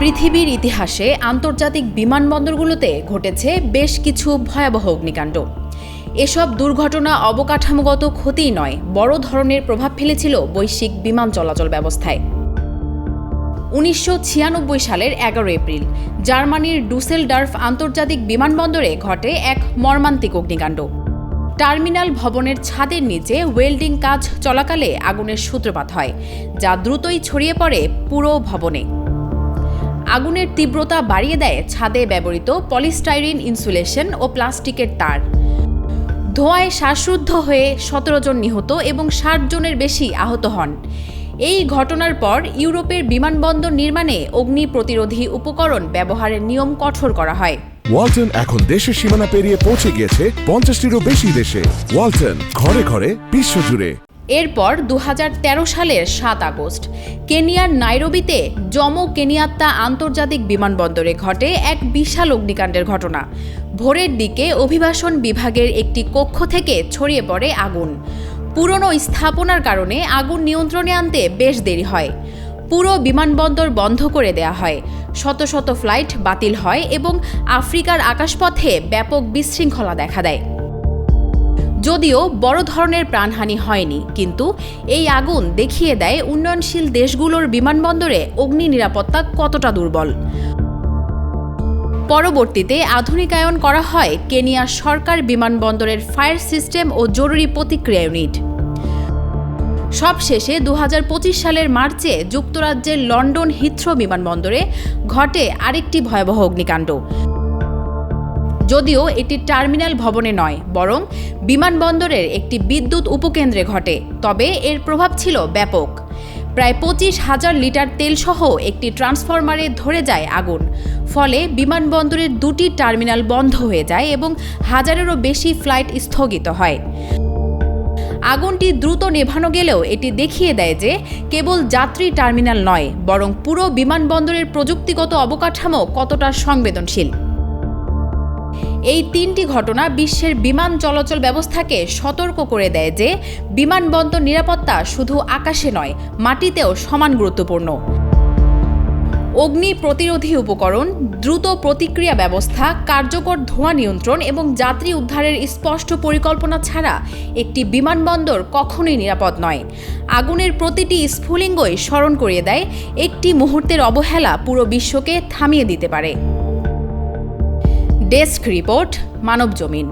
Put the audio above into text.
পৃথিবীর ইতিহাসে আন্তর্জাতিক বিমানবন্দরগুলোতে ঘটেছে বেশ কিছু ভয়াবহ অগ্নিকাণ্ড। এসব দুর্ঘটনা অবকাঠামোগত ক্ষতিই নয়, বড় ধরনের প্রভাব ফেলেছিল বৈশ্বিক বিমান চলাচল ব্যবস্থায়। উনিশশো ছিয়ানব্বই সালের এগারো এপ্রিল, জার্মানির ডুসেলডার্ফ আন্তর্জাতিক বিমানবন্দরে ঘটে এক মর্মান্তিক অগ্নিকাণ্ড। টার্মিনাল ভবনের ছাদের নিচে ওয়েল্ডিং কাজ চলাকালে আগুনের সূত্রপাত হয়, যা দ্রুতই ছড়িয়ে পড়ে পুরো ভবনে। আগুনের তীব্রতা বাড়িয়ে দেয় ছাদে ব্যবহৃত পলিস্টাইরিন ইনসুলেশন ও প্লাস্টিকের তার। ধোঁয়ায় শ্বাসরুদ্ধ হয়ে সতেরো জন নিহত এবং ষাট জনের বেশি আহত হন। এই ঘটনার পর ইউরোপের বিমানবন্দর নির্মাণে অগ্নি প্রতিরোধী উপকরণ ব্যবহারের নিয়ম কঠোর করা হয়। ওয়ালটন এখন দেশের সীমানা পেরিয়ে পৌঁছে গিয়েছে পঞ্চাশটিরও বেশি দেশে। ওয়ালটন ঘরে ঘরে বিশ্বজুড়ে। এরপর দু হাজার তেরো সালের সাত আগস্ট, কেনিয়ার নাইরোবিতে জমো কেনিয়াত্তা আন্তর্জাতিক বিমানবন্দরে ঘটে এক বিশাল অগ্নিকাণ্ডের ঘটনা। ভোরের দিকে অভিবাসন বিভাগের একটি কক্ষ থেকে ছড়িয়ে পড়ে আগুন। পুরনো স্থাপনার কারণে আগুন নিয়ন্ত্রণে আনতে বেশ দেরি হয়। পুরো বিমানবন্দর বন্ধ করে দেয়া হয়। শত শত ফ্লাইট বাতিল হয় এবং আফ্রিকার আকাশপথে ব্যাপক বিশৃঙ্খলা দেখা দেয়। যদিও বড় ধরনের প্রাণহানি হয়নি, কিন্তু এই আগুন দেখিয়ে দেয় উন্নয়নশীল দেশগুলোর বিমানবন্দরে অগ্নি নিরাপত্তা কতটা দুর্বল। পরবর্তীতে আধুনিকায়ন করা হয় কেনিয়ার সরকার বিমানবন্দরের ফায়ার সিস্টেম ও জরুরি প্রতিক্রিয়া ইউনিট। সবশেষে দু হাজার পঁচিশ সালের মার্চে যুক্তরাজ্যের লন্ডন হিথ্রো বিমানবন্দরে ঘটে আরেকটি ভয়াবহ অগ্নিকাণ্ড। যদিও এটি টার্মিনাল ভবনে নয়, বরং বিমানবন্দরের একটি বিদ্যুৎ উপকেন্দ্রে ঘটে, তবে এর প্রভাব ছিল ব্যাপক। প্রায় পঁচিশ হাজার লিটার তেলসহ একটি ট্রান্সফরমারে ধরে যায় আগুন, ফলে বিমানবন্দরের দুটি টার্মিনাল বন্ধ হয়ে যায় এবং হাজারেরও বেশি ফ্লাইট স্থগিত হয়। আগুনটি দ্রুত নেভানো গেলেও এটি দেখিয়ে দেয় যে কেবল যাত্রী টার্মিনাল নয়, বরং পুরো বিমানবন্দরের প্রযুক্তিগত অবকাঠামো কতটা সংবেদনশীল। এই তিনটি ঘটনা বিশ্বের বিমান চলাচল ব্যবস্থাকে সতর্ক করে দেয় যে, বিমানবন্দর নিরাপত্তা শুধু আকাশে নয়, মাটিতেও সমান গুরুত্বপূর্ণ। অগ্নি প্রতিরোধী উপকরণ, দ্রুত প্রতিক্রিয়া ব্যবস্থা, কার্যকর ধোঁয়া নিয়ন্ত্রণ এবং যাত্রী উদ্ধারের স্পষ্ট পরিকল্পনা ছাড়া একটি বিমানবন্দর কখনোই নিরাপদ নয়। আগুনের প্রতিটি স্ফুলিঙ্গই স্মরণ করিয়ে দেয়, একটি মুহূর্তের অবহেলা পুরো বিশ্বকে থামিয়ে দিতে পারে। ডেস্ক রিপোর্ট মানব জমিন